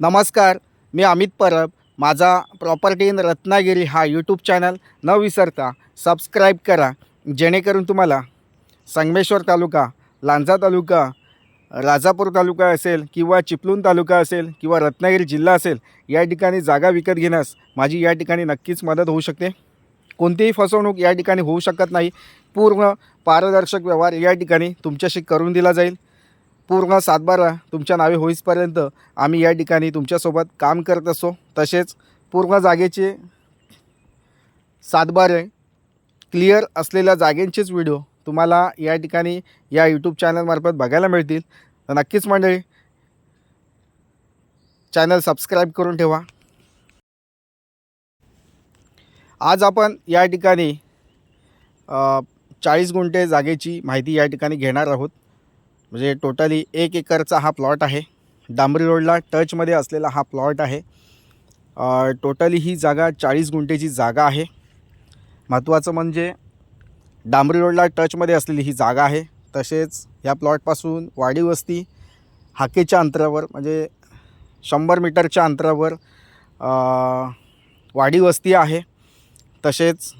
नमस्कार मी अमित परब. माझा property in Ratnagiri हा यूट्यूब चॅनल न विसरता सबस्क्राईब करा. जेणेकरून तुम्हाला संगमेश्वर तालुका लांजा तालुका राजापूर तालुका असेल किंवा चिपळूण तालुका असेल किंवा रत्नागिरी जिल्हा असेल या ठिकाणी जागा विकत घेण्यास माझी या ठिकाणी नक्कीच मदत होऊ शकते. कोणतीही फसवणूक या ठिकाणी होऊ शकत नाही. पूर्ण पारदर्शक व्यवहार या ठिकाणी तुमच्याशी करून दिला जाईल. पूर्ण सातबारा तुमच्या नावे होईसपर्यंत आम्ही या ठिकाणी तुमच्यासोबत काम करत असतो तसेच पूर्ण जागेचे सातबारे क्लिअर असलेल्या जागेंचेच व्हिडिओ तुम्हाला या ठिकाणी या यूट्यूब चॅनलमार्फत बघायला मिळतील. तर नक्कीच मंडळी चॅनल सबस्क्राईब करून ठेवा. आज आपण या ठिकाणी चाळीस गुंठे जागेची माहिती या ठिकाणी घेणार आहोत. म्हणजे टोटली एक एकरचा हा प्लॉट आहे. डांबरी रोडला टचमध्ये असलेला हा प्लॉट आहे. टोटली ही जागा चाळीस गुंठेची जागा आहे. महत्त्वाचं म्हणजे डांबरी रोडला टचमध्ये असलेली ही जागा आहे. तसेच या प्लॉटपासून वाडी वस्ती हाकेच्या अंतरावर म्हणजे शंभर मीटरच्या अंतरावर वाडी वस्ती आहे. तसेच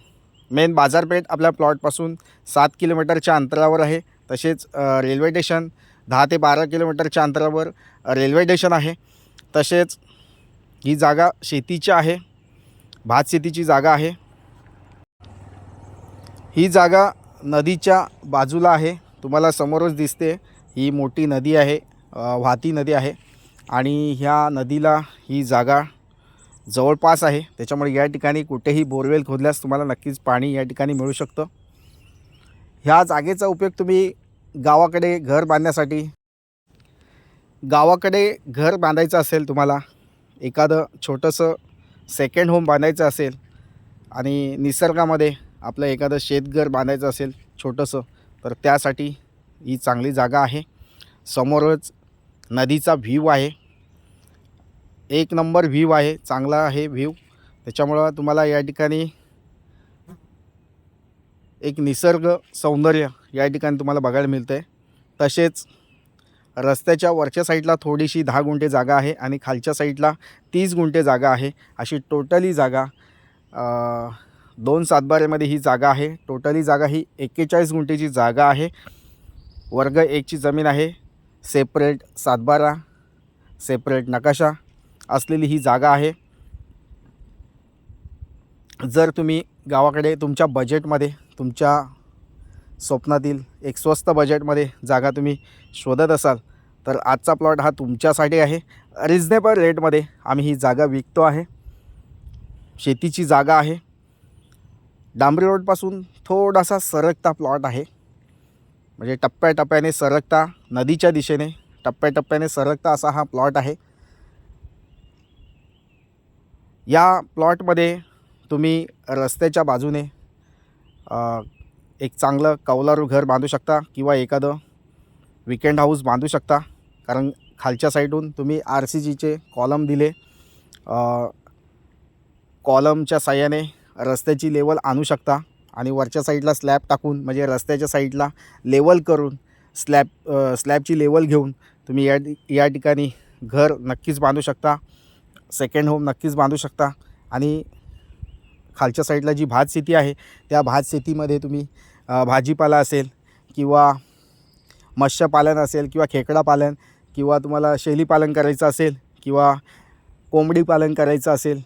मेन बाजारपेठ आपल्या प्लॉटपासून सात किलोमीटरच्या अंतरावर आहे. तसेच रेल्वे स्टेशन दहा ते बारा किलोमीटरच्या अंतरावर रेल्वे स्टेशन आहे. तसेच ही जागा शेतीची आहे. भात शेतीची जागा आहे. ही जागा नदीच्या बाजूला आहे. तुम्हाला समोरच दिसते ही मोठी नदी आहे वाहती नदी आहे. आणि ह्या नदीला ही जागा जवळपास आहे. त्याच्यामुळे या ठिकाणी कुठेही बोरवेल खोदल्यास तुम्हाला नक्कीच पाणी या ठिकाणी मिळू शकतं. ह्या जागेचा उपयोग तुम्ही गावाकडे घर बांधण्यासाठी? गावाकडे घर बांधायचं असेल तुम्हाला एखादं छोटंसं सेकंड होम बांधायचं असेल आणि निसर्गामध्ये आपलं एखादं शेतघर बांधायचं असेल छोटंसं तर त्यासाठी ही चांगली जागा आहे. समोरच नदीचा व्ह्यू आहे. एक नंबर व्ह्यू आहे चांगला आहे व्ह्यू त्याच्यामुळं तुम्हाला या ठिकाणी एक निसर्ग सौंदर्य या ठिकाणी तुम्हाला बघायला मिळतं आहे तसेच रस्त्याच्या वरच्या साईडला थोडीशी दहा गुंठे जागा आहे आणि खालच्या साईडला तीस गुंठे जागा आहे. अशी टोटली जागा दोन सातबाऱ्यामध्ये ही जागा आहे. टोटली जागा ही एक्केचाळीस गुंठेची जागा आहे. वर्ग एकची जमीन आहे. सेपरेट सातबारा सेपरेट नकाशा असलेली ही जागा आहे. जर तुम्ही गावाकडे तुमच्या बजेटमध्ये तुमच्या स्वप्नातील एक स्वस्त बजेटमध्ये जागा तुम्ही शोधत असाल तर आजचा प्लॉट हा तुमच्यासाठी आहे. रिजनेबल रेटमध्ये आम्ही ही जागा विकतो आहे. शेतीची जागा आहे. डांबरी रोडपासून थोडासा सरकता प्लॉट आहे. म्हणजे टप्प्याटप्प्याने सरकता नदीच्या दिशेने टप्प्याटप्प्याने सरकता असा हा प्लॉट आहे. या प्लॉटमध्ये तुम्ही रस्त्याच्या बाजूने एक चांगलं कौलारू घर बांधू शकता किंवा एखादं विकेंड हाऊस बांधू शकता. कारण खालच्या साईडून तुम्ही आर सी जीचे कॉलम दिले. कॉलमच्या साह्याने रस्त्याची लेवल आणू शकता आणि वरच्या साईडला स्लॅब टाकून म्हणजे रस्त्याच्या साईडला लेवल करून स्लॅब स्लॅबची लेवल घेऊन तुम्ही या या ठिकाणी घर नक्कीच बांधू शकता. सेकंड होम नक्कीच बांधू शकता. आणि खालच्या साईडला जी भात शेती आहे त्या भात शेतीमध्ये तुम्ही भाजीपाला असेल किंवा मत्स्यपालन असेल किंवा खेकडा पालन किंवा तुम्हाला शेळीपालन करायचं असेल किंवा कोंबडी पालन करायचं असेल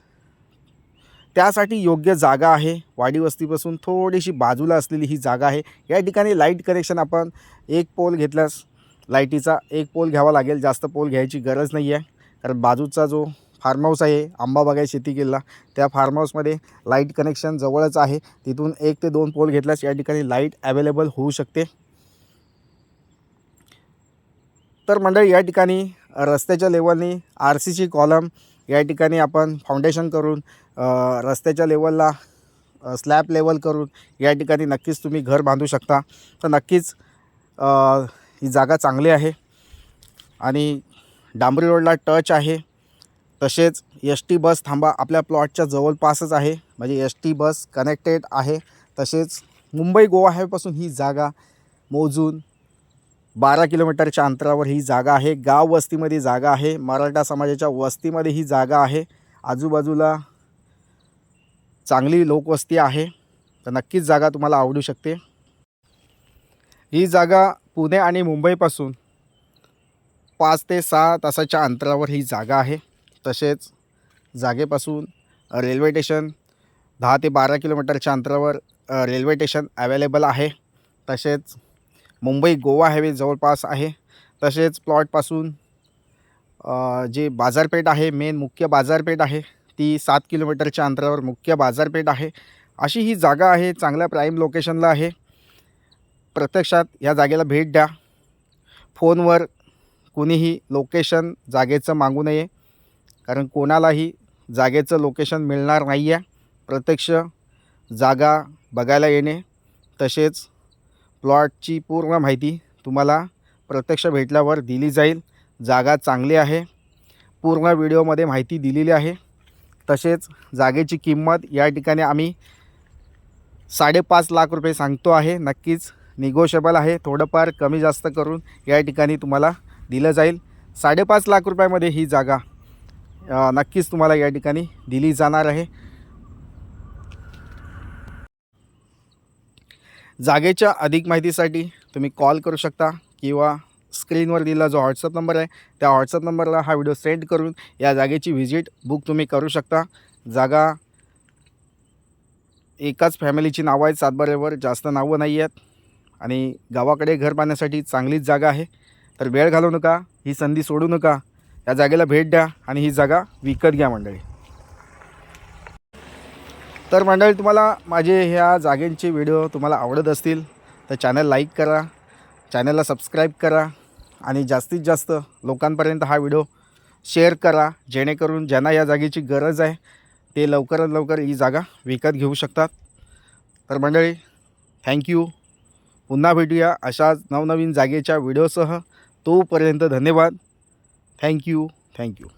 त्यासाठी योग्य जागा आहे. वाडी वस्तीपासून थोडीशी बाजूला असलेली ही जागा आहे. या ठिकाणी लाइट कनेक्शन आपण एक पोल घेतल्यास लाईटीचा एक पोल घ्यावा लागेल. जास्त पोल घ्यायची गरज नाही आहे कारण बाजूचा जो फार्म हाऊस आहे आंबाबागाय शेती किल्ला. त्या फार्म हाऊसमध्ये लाइट कनेक्शन जवळच आहे. तिथून एक ते दोन पोल घेतल्यास या ठिकाणी लाइट अवेलेबल होऊ शकते. तर मंडळी या ठिकाणी रस्त्याच्या लेवलनी आर सीची कॉलम या ठिकाणी आपण फाउंडेशन करून रस्त्याच्या लेवलला स्लॅब लेवल करून या ठिकाणी नक्कीच तुम्ही घर बांधू शकता. तर नक्कीच ही जागा चांगली आहे. आणि डांबरी रोडला टच आहे. तसेच एस टी बस थांबा आपल्या प्लॉटच्या जवळपासच आहे. म्हणजे एस टी बस कनेक्टेड आहे. तसेच मुंबई गोवा हायवेपासून ही जागा मोजून बारा किलोमीटरच्या अंतरावर ही जागा आहे. गाव वस्तीमध्ये जागा आहे. मराठा समाजाच्या वस्तीमध्ये ही जागा आहे. आजूबाजूला चांगली लोकवस्ती आहे. तर नक्कीच जागा तुम्हाला आवडू शकते. ही जागा पुणे आणि मुंबईपासून पाच ते सहा तासाच्या अंतरावर ही जागा आहे. तसेच जागेपासून रेल्वे स्टेशन दहा ते बारा किलोमीटरच्या अंतरावर रेल्वे स्टेशन अवेलेबल आहे. तसेच मुंबई गोवा हायवे जवळपास आहे. तसेच प्लॉटपासून जी जे बाजारपेठ आहे मेन मुख्य बाजारपेठ आहे ती सात किलोमीटरच्या अंतरावर मुख्य बाजारपेठ आहे. अशी ही जागा आहे चांगल्या प्राईम लोकेशनला आहे. प्रत्यक्षात या जागेला भेट द्या. फोनवर कुणीही लोकेशन जागेचं मागू नये. कारण कोणालाही जागेचं लोकेशन मिळणार नाही आहे प्रत्यक्ष जागा बघायला येणे तसेच प्लॉटची पूर्ण माहिती तुम्हाला प्रत्यक्ष भेटल्यावर दिली जाईल. जागा चांगली आहे. पूर्ण व्हिडिओमध्ये माहिती दिलेली आहे. तसेच जागेची किंमत या ठिकाणी आम्ही साडेपाच लाख रुपये सांगतो आहे. नक्कीच निगोशेबल आहे. थोडंफार कमी जास्त करून या ठिकाणी तुम्हाला दिलं जाईल. साडेपाच लाख रुपयामध्ये ही जागा नक्कीच तुम्हाला या ठिकाणी दिली जाणार आहे. जागेच्या अधिक माहितीसाठी तुम्ही कॉल करू शकता किंवा स्क्रीनवर दिलेला जो व्हॉट्सअप नंबर आहे त्या व्हॉट्सअप नंबरला हा व्हिडिओ सेंड करून या जागेची व्हिजिट बुक तुम्ही करू शकता. जागा एकाच फॅमिलीची नावं आहेत सातबाऱ्यावर जास्त नावं नाही आहेत आणि गावाकडे घर बांधण्यासाठी चांगलीच जागा आहे. तर वेळ घालवू नका ही संधी सोडू नका. या जागेला भेट द्या आणि ही जागा विकत घ्या मंडळी. तर मंडळी तुम्हाला माझे ह्या जागेंचे व्हिडिओ तुम्हाला आवडत असतील तर चॅनल लाईक करा चॅनलला सबस्क्राईब करा आणि जास्तीत जास्त लोकांपर्यंत हा व्हिडिओ शेअर करा जेणेकरून ज्यांना या जागेची गरज आहे ते लवकरात लवकर ही जागा विकत घेऊ शकतात. तर मंडळी थँक्यू पुन्हा भेटूया अशाच नवनवीन जागेच्या व्हिडिओसह. तोपर्यंत धन्यवाद. Thank you thank you